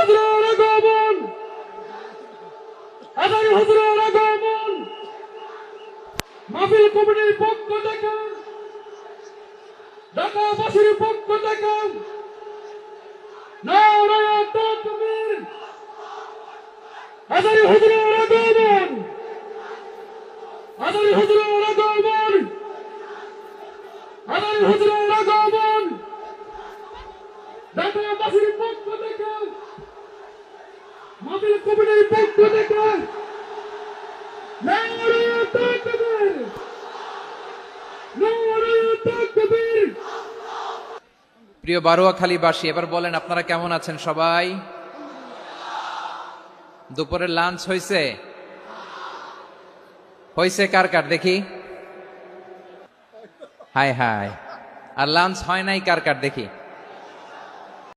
হুজুরের আগমন। আদারি হুজুরের আগমন। মাহফিল কমিটির পক্ষ থেকে ঢাকাবাসীর পক্ষ থেকে, নারায়ণ তাকবীর। আদারি হুজুরের আগমন। আদারি হুজুরের আগমন। আদারি হুজুরের আগমন। ঢাকাবাসীর পক্ষ থেকে মাহফিল কমিটির পক্ষ থেকে প্রিয় এবার বলেন আপনারা কেমন আছেন সবাই? দুপুরের লাঞ্চ হয়েছে হয়েছে কার কার? দেখি। হাই হাই আর লাঞ্চ হয় নাই কার কার? দেখি।